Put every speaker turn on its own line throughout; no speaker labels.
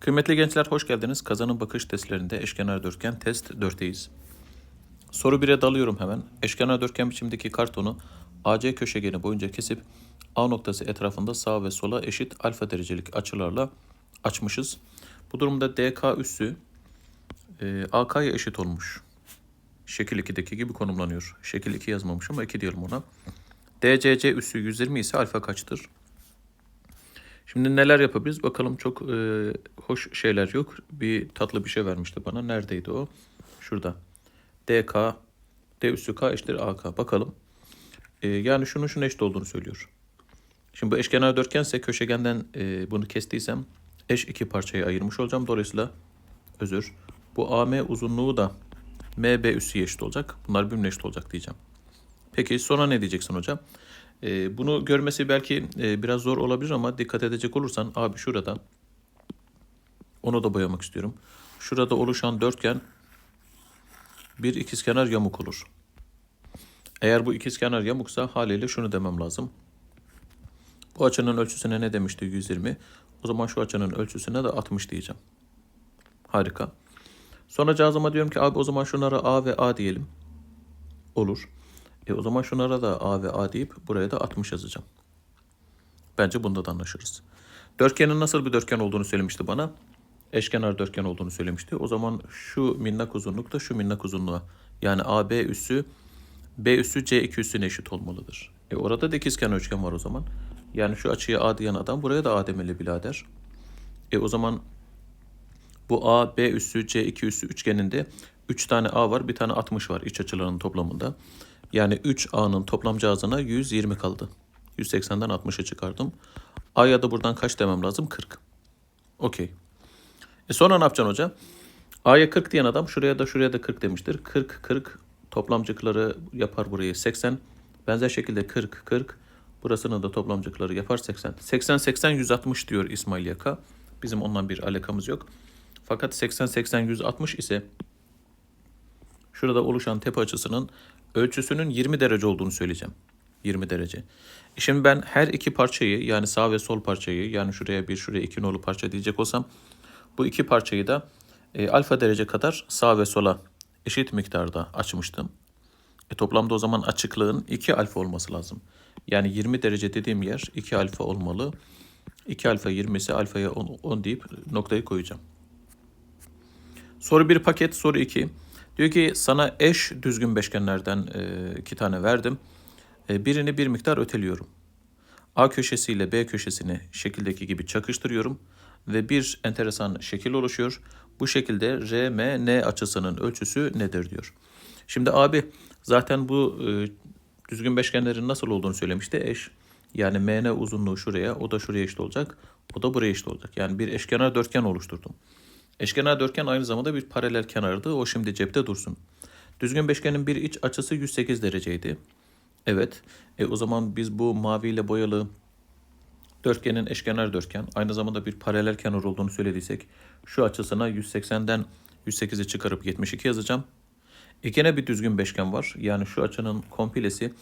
Kıymetli gençler hoş geldiniz. Kazanım bakış testlerinde eşkenar dörtgen test 4'teyiz. Soru 1'e dalıyorum hemen. Eşkenar dörtgen biçimdeki kartonu AC köşegeni boyunca kesip A noktası etrafında sağ ve sola eşit alfa derecelik açılarla açmışız. Bu durumda DK üssü e, AK'ya eşit olmuş. Şekil 2'deki gibi konumlanıyor. Şekil 2 yazmamışım ama 2 diyelim ona. DCC üssü 120 ise alfa kaçtır? Şimdi neler yapabiliriz? Bakalım çok e, hoş şeyler yok. Bir tatlı bir şey vermişti bana. Neredeydi o? Şurada. DK, D üssü K eşittir AK. Bakalım. E, yani şunun şuna eşit olduğunu söylüyor. Şimdi bu eşkenar dörtgense köşegenden e, bunu kestiysem eş iki parçaya ayırmış olacağım. Dolayısıyla özür. Bu AM uzunluğu da MB üssü eşit olacak. Bunlar birbirine eşit olacak diyeceğim. Peki sonra ne diyeceksin hocam? Ee, bunu görmesi belki e, biraz zor olabilir ama dikkat edecek olursan abi şurada onu da boyamak istiyorum. Şurada oluşan dörtgen bir ikizkenar yamuk olur. Eğer bu ikizkenar yamuksa haliyle şunu demem lazım. Bu açının ölçüsüne ne demişti 120? O zaman şu açının ölçüsüne de 60 diyeceğim. Harika. Sonra cazıma diyorum ki abi o zaman şunlara A ve A diyelim. Olur. E o zaman şunlara da A ve A deyip buraya da 60 yazacağım. Bence bunda da anlaşırız. Dörtgenin nasıl bir dörtgen olduğunu söylemişti bana. Eşkenar dörtgen olduğunu söylemişti. O zaman şu minnak uzunluk da şu minnak uzunluğa yani AB üssü B üssü C2 üssüne eşit olmalıdır. E orada da ikizkenar üçgen var o zaman. Yani şu açıya A diyen adam buraya da A demeli birader. E o zaman bu A, B üssü, C2 üssü üçgeninde 3 tane A var, bir tane 60 var iç açılarının toplamında. Yani 3A'nın toplam cihazına 120 kaldı. 180'den 60'a çıkardım. A'ya da buradan kaç demem lazım? 40. Okey. E sonra ne yapacaksın hoca? A'ya 40 diyen adam şuraya da şuraya da 40 demiştir. 40, 40 toplamcıkları yapar burayı 80. Benzer şekilde 40, 40. Burasının da toplamcıkları yapar 80. 80, 80, 160 diyor İsmail Yaka. Bizim ondan bir alakamız yok. Fakat 80, 80, 160 ise şurada oluşan tepe açısının ölçüsünün 20 derece olduğunu söyleyeceğim. 20 derece. E şimdi ben her iki parçayı yani sağ ve sol parçayı yani şuraya bir şuraya iki nolu parça diyecek olsam bu iki parçayı da e, alfa derece kadar sağ ve sola eşit miktarda açmıştım. E, toplamda o zaman açıklığın 2 alfa olması lazım. Yani 20 derece dediğim yer 2 alfa olmalı. 2 alfa 20 ise alfaya 10, 10 deyip noktayı koyacağım. Soru 1 paket, soru 2. Diyor ki sana eş düzgün beşgenlerden e, iki tane verdim. E, birini bir miktar öteliyorum. A köşesiyle B köşesini şekildeki gibi çakıştırıyorum ve bir enteresan şekil oluşuyor. Bu şekilde RMN açısının ölçüsü nedir diyor. Şimdi abi zaten bu e, düzgün beşgenlerin nasıl olduğunu söylemişti eş. Yani MN uzunluğu şuraya, o da şuraya eşit olacak. O da buraya eşit olacak. Yani bir eşkenar dörtgen oluşturdum. Eşkenar dörtgen aynı zamanda bir paralel kenardı. O şimdi cepte dursun. Düzgün beşgenin bir iç açısı 108 dereceydi. Evet. E, o zaman biz bu maviyle boyalı dörtgenin eşkenar dörtgen aynı zamanda bir paralel kenar olduğunu söylediysek şu açısına 180'den 108'i çıkarıp 72 yazacağım. E gene bir düzgün beşgen var. Yani şu açının komplesi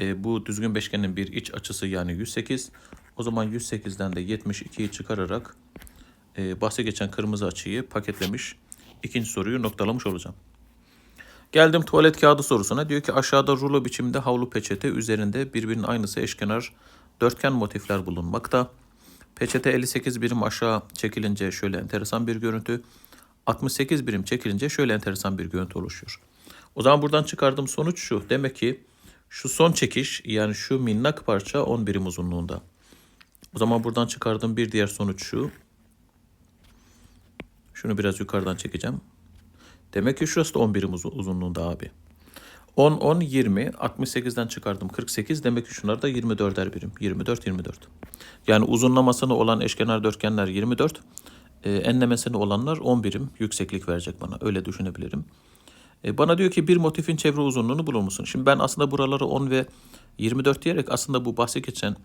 e, bu düzgün beşgenin bir iç açısı yani 108. O zaman 108'den de 72'yi çıkararak e, bahse geçen kırmızı açıyı paketlemiş. İkinci soruyu noktalamış olacağım. Geldim tuvalet kağıdı sorusuna. Diyor ki aşağıda rulo biçimde havlu peçete üzerinde birbirinin aynısı eşkenar dörtgen motifler bulunmakta. Peçete 58 birim aşağı çekilince şöyle enteresan bir görüntü. 68 birim çekilince şöyle enteresan bir görüntü oluşuyor. O zaman buradan çıkardığım sonuç şu. Demek ki şu son çekiş yani şu minnak parça 10 birim uzunluğunda. O zaman buradan çıkardığım bir diğer sonuç şu. Şunu biraz yukarıdan çekeceğim. Demek ki şurası da 10 birim uz- uzunluğunda abi. 10, 10, 20. 68'den çıkardım 48. Demek ki şunlar da 24'er birim. 24, 24. Yani uzunlamasını olan eşkenar dörtgenler 24. E, enlemesini olanlar 10 birim yükseklik verecek bana. Öyle düşünebilirim. E, bana diyor ki bir motifin çevre uzunluğunu bulur musun? Şimdi ben aslında buraları 10 ve 24 diyerek aslında bu bahsi geçen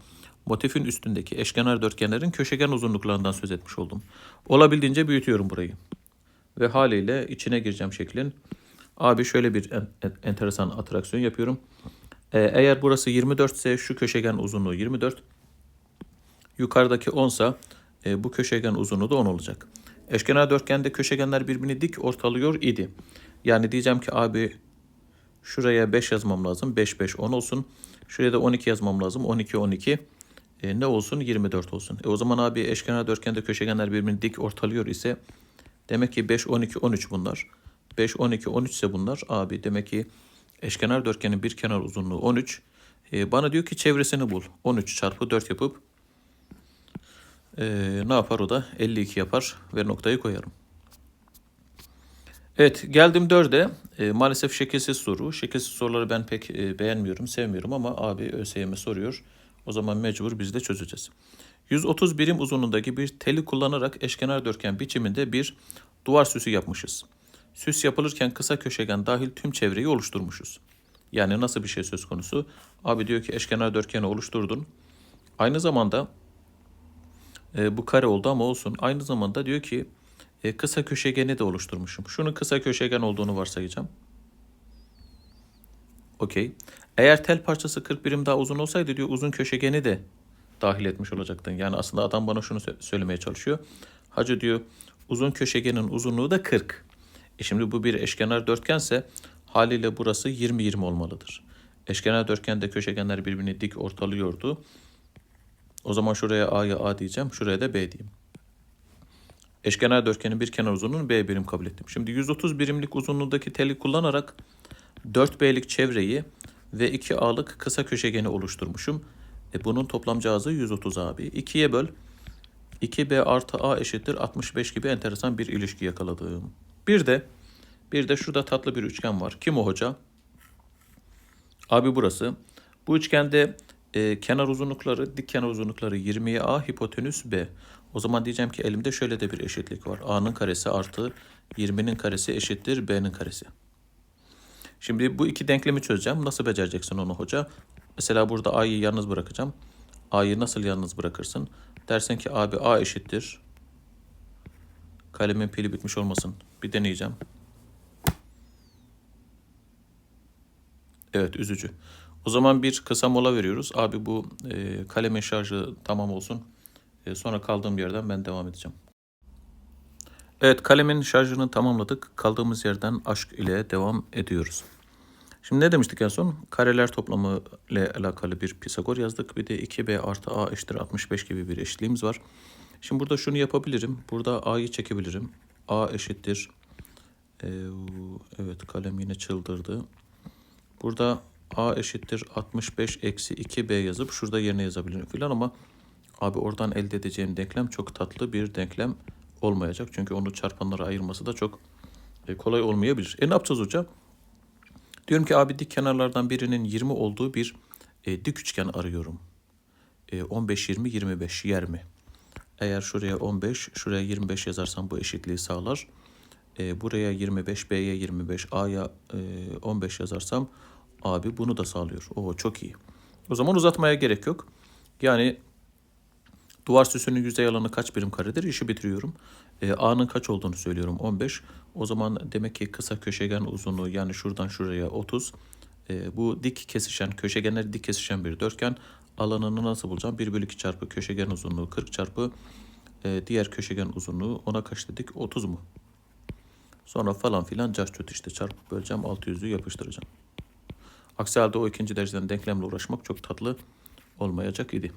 motifin üstündeki eşkenar dörtgenlerin köşegen uzunluklarından söz etmiş oldum. Olabildiğince büyütüyorum burayı. Ve haliyle içine gireceğim şeklin. Abi şöyle bir en- en- enteresan atraksiyon yapıyorum. Ee, eğer burası 24 ise şu köşegen uzunluğu 24. Yukarıdaki 10 ise e, bu köşegen uzunluğu da 10 olacak. Eşkenar dörtgende köşegenler birbirini dik ortalıyor idi. Yani diyeceğim ki abi şuraya 5 yazmam lazım. 5 5 10 olsun. Şuraya da 12 yazmam lazım. 12 12. E, ne olsun? 24 olsun. E, o zaman abi eşkenar dörtgende köşegenler birbirini dik ortalıyor ise demek ki 5 12 13 bunlar. 5 12 13 ise bunlar abi demek ki eşkenar dörtgenin bir kenar uzunluğu 13. E, bana diyor ki çevresini bul. 13 çarpı 4 yapıp e, ne yapar o da? 52 yapar ve noktayı koyarım. Evet geldim 4'e. E, maalesef şekilsiz soru. Şekilsiz soruları ben pek e, beğenmiyorum, sevmiyorum ama abi ÖSYM soruyor. O zaman mecbur biz de çözeceğiz. 130 birim uzunluğundaki bir teli kullanarak eşkenar dörtgen biçiminde bir duvar süsü yapmışız. Süs yapılırken kısa köşegen dahil tüm çevreyi oluşturmuşuz. Yani nasıl bir şey söz konusu? Abi diyor ki eşkenar dörtgeni oluşturdun. Aynı zamanda e, bu kare oldu ama olsun. Aynı zamanda diyor ki e, kısa köşegeni de oluşturmuşum. Şunun kısa köşegen olduğunu varsayacağım. Okey. Eğer tel parçası 40 birim daha uzun olsaydı diyor uzun köşegeni de dahil etmiş olacaktın. Yani aslında adam bana şunu sö- söylemeye çalışıyor. Hacı diyor uzun köşegenin uzunluğu da 40. E şimdi bu bir eşkenar dörtgense haliyle burası 20-20 olmalıdır. Eşkenar dörtgende köşegenler birbirini dik ortalıyordu. O zaman şuraya A'ya A diyeceğim. Şuraya da B diyeyim. Eşkenar dörtgenin bir kenar uzunluğunu B birim kabul ettim. Şimdi 130 birimlik uzunluğundaki teli kullanarak 4B'lik çevreyi ve 2A'lık kısa köşegeni oluşturmuşum. E bunun toplam cihazı 130 abi. 2'ye böl. 2B artı A eşittir 65 gibi enteresan bir ilişki yakaladım. Bir de bir de şurada tatlı bir üçgen var. Kim o hoca? Abi burası. Bu üçgende e, kenar uzunlukları, dik kenar uzunlukları 20'ye A, hipotenüs B. O zaman diyeceğim ki elimde şöyle de bir eşitlik var. A'nın karesi artı 20'nin karesi eşittir B'nin karesi. Şimdi bu iki denklemi çözeceğim. Nasıl becereceksin onu hoca? Mesela burada A'yı yalnız bırakacağım. A'yı nasıl yalnız bırakırsın? Dersin ki abi A eşittir. Kalemin pili bitmiş olmasın. Bir deneyeceğim. Evet üzücü. O zaman bir kısa mola veriyoruz. Abi bu e, kalemin şarjı tamam olsun. E, sonra kaldığım yerden ben devam edeceğim. Evet kalemin şarjını tamamladık. Kaldığımız yerden aşk ile devam ediyoruz. Şimdi ne demiştik en son? Kareler toplamı ile alakalı bir Pisagor yazdık. Bir de 2b artı a eşittir 65 gibi bir eşitliğimiz var. Şimdi burada şunu yapabilirim. Burada a'yı çekebilirim. a eşittir. Evet kalem yine çıldırdı. Burada a eşittir 65 eksi 2b yazıp şurada yerine yazabilirim filan ama abi oradan elde edeceğim denklem çok tatlı bir denklem olmayacak. Çünkü onu çarpanlara ayırması da çok e, kolay olmayabilir. E ne yapacağız hocam? Diyorum ki abi dik kenarlardan birinin 20 olduğu bir e, dik üçgen arıyorum. E, 15, 20, 25 yer mi? Eğer şuraya 15, şuraya 25 yazarsam bu eşitliği sağlar. E, buraya 25, B'ye 25, A'ya e, 15 yazarsam abi bunu da sağlıyor. Oo çok iyi. O zaman uzatmaya gerek yok. Yani duvar süsünün yüzey alanı kaç birim karedir? İşi bitiriyorum. E, A'nın kaç olduğunu söylüyorum 15. O zaman demek ki kısa köşegen uzunluğu yani şuradan şuraya 30. E, bu dik kesişen köşegenler dik kesişen bir dörtgen. Alanını nasıl bulacağım? 1 bölü 2 çarpı köşegen uzunluğu 40 çarpı e, diğer köşegen uzunluğu ona kaç dedik? 30 mu? Sonra falan filan carçut işte çarpıp böleceğim 600'ü yapıştıracağım. Aksi halde o ikinci dereceden denklemle uğraşmak çok tatlı olmayacak idi.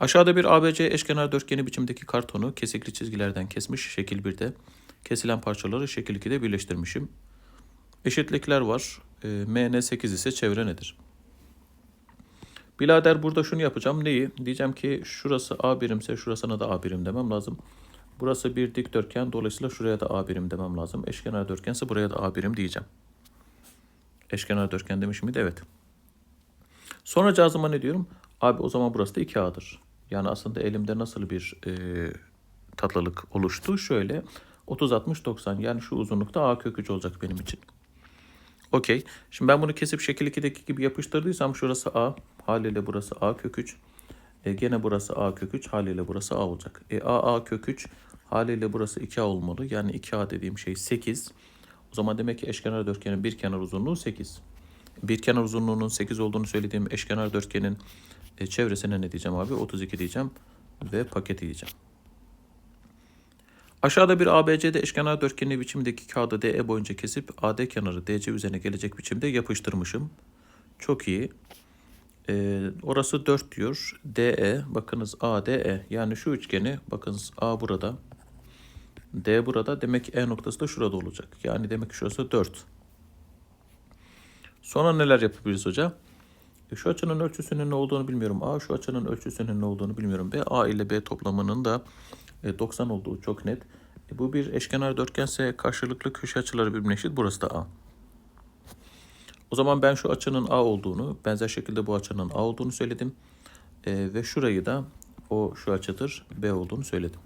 Aşağıda bir ABC eşkenar dörtgeni biçimdeki kartonu kesikli çizgilerden kesmiş şekil 1'de. Kesilen parçaları şekil 2'de birleştirmişim. Eşitlikler var. E, MN 8 ise çevre nedir? Bilader burada şunu yapacağım. Neyi? Diyeceğim ki şurası A birimse şurasına da A birim demem lazım. Burası bir dikdörtgen. Dolayısıyla şuraya da A birim demem lazım. Eşkenar dörtgense buraya da A birim diyeceğim. Eşkenar dörtgen demiş miydi? Evet. Sonra cazıma ne diyorum? Abi o zaman burası da 2A'dır. Yani aslında elimde nasıl bir e, tatlılık oluştu? Şöyle 30, 60, 90 yani şu uzunlukta A kök 3 olacak benim için. Okey. Şimdi ben bunu kesip şekil 2'deki gibi yapıştırdıysam şurası A. Haliyle burası A kök 3. E, gene burası A kök 3. Haliyle burası A olacak. E, A, A kök 3. Haliyle burası 2A olmalı. Yani 2A dediğim şey 8. O zaman demek ki eşkenar dörtgenin bir kenar uzunluğu 8. Bir kenar uzunluğunun 8 olduğunu söylediğim eşkenar dörtgenin e, çevresine ne diyeceğim abi? 32 diyeceğim ve paketi diyeceğim. Aşağıda bir ABCD eşkenar dörtgeni biçimdeki kağıdı DE boyunca kesip AD kenarı DC üzerine gelecek biçimde yapıştırmışım. Çok iyi. Ee, orası 4 diyor. DE bakınız ADE yani şu üçgeni bakınız A burada. D burada demek E noktası da şurada olacak. Yani demek şurası 4. Sonra neler yapabiliriz hoca? E, Şu açının ölçüsünün ne olduğunu bilmiyorum. A şu açının ölçüsünün ne olduğunu bilmiyorum. B A ile B toplamının da e, 90 olduğu çok net. E, bu bir eşkenar dörtgense karşılıklı köşe açıları birbirine eşit. Burası da A. O zaman ben şu açının A olduğunu, benzer şekilde bu açının A olduğunu söyledim. E, ve şurayı da o şu açıdır B olduğunu söyledim.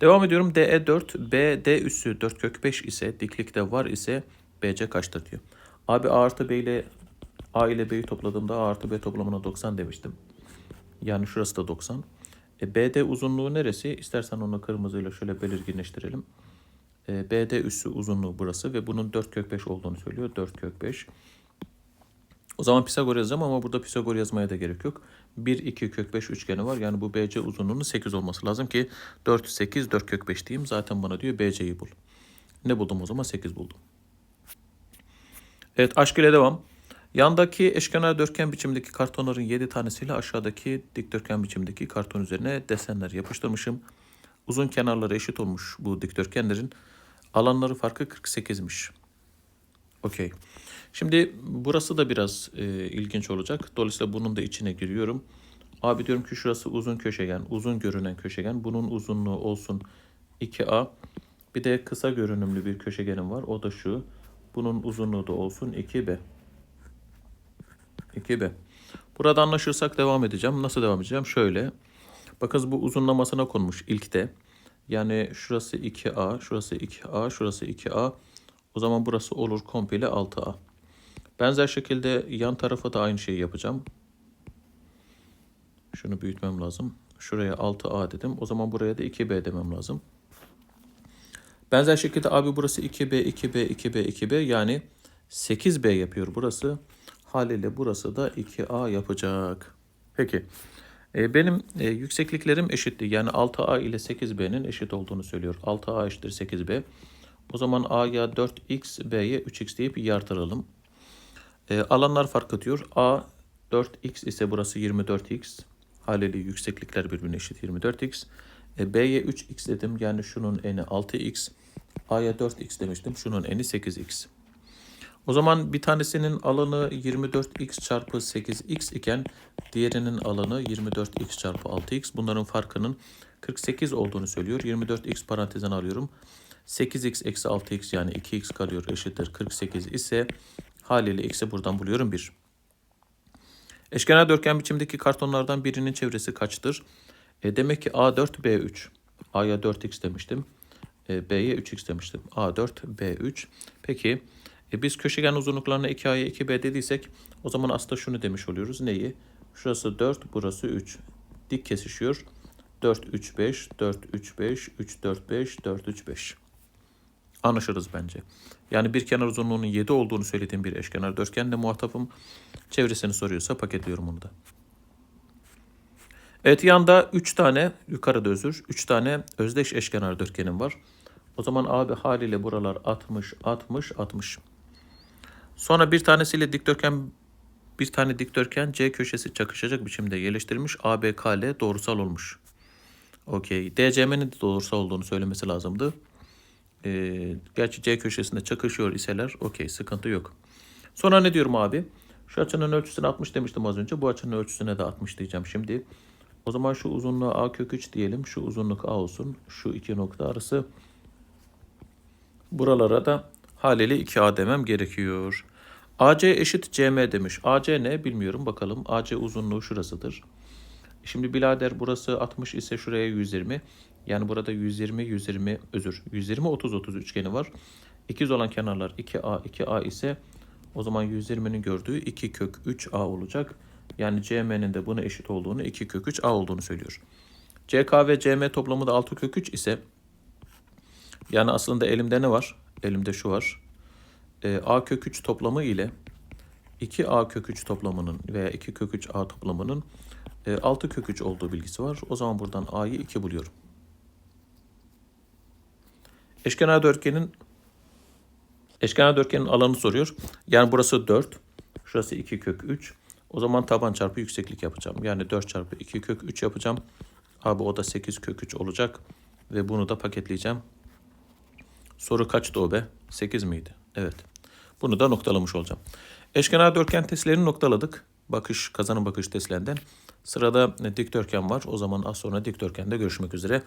Devam ediyorum. DE 4, BD üssü 4 kök 5 ise, diklikte var ise BC kaçtır diyor. Abi A artı B ile A ile B'yi topladığımda A artı B toplamına 90 demiştim. Yani şurası da 90. E, BD uzunluğu neresi? İstersen onu kırmızıyla şöyle belirginleştirelim. E, BD üssü uzunluğu burası ve bunun 4 kök 5 olduğunu söylüyor. 4 kök 5. O zaman Pisagor yazacağım ama burada Pisagor yazmaya da gerek yok. 1, 2 kök 5 üçgeni var. Yani bu BC uzunluğunun 8 olması lazım ki 4, 8, 4 kök 5 diyeyim. Zaten bana diyor BC'yi bul. Ne buldum o zaman? 8 buldum. Evet aşk ile devam. Yandaki eşkenar dörtgen biçimdeki kartonların 7 tanesiyle aşağıdaki dikdörtgen biçimdeki karton üzerine desenler yapıştırmışım. Uzun kenarları eşit olmuş bu dikdörtgenlerin. Alanları farkı 48'miş. Okey. Şimdi burası da biraz e, ilginç olacak. Dolayısıyla bunun da içine giriyorum. Abi diyorum ki şurası uzun köşegen, uzun görünen köşegen. Bunun uzunluğu olsun 2A. Bir de kısa görünümlü bir köşegenim var. O da şu. Bunun uzunluğu da olsun 2B. 2B. Burada anlaşırsak devam edeceğim. Nasıl devam edeceğim? Şöyle. Bakın bu uzunlamasına konmuş ilkte. Yani şurası 2A, şurası 2A, şurası 2A. O zaman burası olur komple 6A. Benzer şekilde yan tarafa da aynı şeyi yapacağım. Şunu büyütmem lazım. Şuraya 6A dedim. O zaman buraya da 2B demem lazım. Benzer şekilde abi burası 2B, 2B, 2B, 2B yani 8B yapıyor burası. Haliyle burası da 2A yapacak. Peki. E, benim e, yüksekliklerim eşitti. Yani 6A ile 8B'nin eşit olduğunu söylüyor. 6A eşittir 8B. O zaman A'ya 4X, B'ye 3X deyip yartıralım. E, alanlar fark atıyor. A 4X ise burası 24X. Haliyle yükseklikler birbirine eşit 24X. E, B'ye 3X dedim. Yani şunun eni 6X. A'ya 4X demiştim. Şunun eni 8X. O zaman bir tanesinin alanı 24x çarpı 8x iken diğerinin alanı 24x çarpı 6x. Bunların farkının 48 olduğunu söylüyor. 24x parantezine alıyorum. 8x eksi 6x yani 2x kalıyor eşittir 48 ise haliyle x'i buradan buluyorum 1. Eşkenar dörtgen biçimdeki kartonlardan birinin çevresi kaçtır? E demek ki A4 B3. A'ya 4x demiştim. E, B'ye 3x demiştim. A4 B3. Peki e biz köşegen uzunluklarına 2A'ya 2B dediysek o zaman aslında şunu demiş oluyoruz. Neyi? Şurası 4, burası 3. Dik kesişiyor. 4, 3, 5, 4, 3, 5, 3, 4, 5, 4, 3, 5. Anlaşırız bence. Yani bir kenar uzunluğunun 7 olduğunu söylediğim bir eşkenar dörtgenle muhatapım çevresini soruyorsa paketliyorum onu da. Evet yanda 3 tane yukarıda özür 3 tane özdeş eşkenar dörtgenim var. O zaman abi haliyle buralar 60, 60, 60. Sonra bir tanesiyle dikdörtgen bir tane dikdörtgen C köşesi çakışacak biçimde yerleştirilmiş ABKL doğrusal olmuş. Okey. DCM'nin de doğrusal olduğunu söylemesi lazımdı. Ee, gerçi C köşesinde çakışıyor iseler okey sıkıntı yok. Sonra ne diyorum abi? Şu açının ölçüsüne 60 demiştim az önce. Bu açının ölçüsüne de 60 diyeceğim şimdi. O zaman şu uzunluğu A kök 3 diyelim. Şu uzunluk A olsun. Şu iki nokta arası. Buralara da haliyle 2A demem gerekiyor. AC eşit CM demiş. AC ne bilmiyorum bakalım. AC uzunluğu şurasıdır. Şimdi birader burası 60 ise şuraya 120. Yani burada 120 120 özür 120 30 30 üçgeni var. İkiz olan kenarlar 2A 2A ise o zaman 120'nin gördüğü 2 kök 3A olacak. Yani CM'nin de buna eşit olduğunu 2 kök 3A olduğunu söylüyor. CK ve CM toplamı da 6 kök 3 ise yani aslında elimde ne var? Elimde şu var. E, A kök 3 toplamı ile 2A kök 3 toplamının veya 2 kök 3 A toplamının e, 6 kök 3 olduğu bilgisi var. O zaman buradan A'yı 2 buluyorum. Eşkenar dörtgenin eşkenar dörtgenin alanı soruyor. Yani burası 4. Şurası 2 kök 3. O zaman taban çarpı yükseklik yapacağım. Yani 4 çarpı 2 kök 3 yapacağım. Abi o da 8 kök 3 olacak. Ve bunu da paketleyeceğim. Soru kaçtı o be? 8 miydi? Evet. Bunu da noktalamış olacağım. Eşkenar dörtgen testlerini noktaladık. Bakış, kazanım bakış testlerinden. Sırada dikdörtgen var. O zaman az sonra dikdörtgende görüşmek üzere.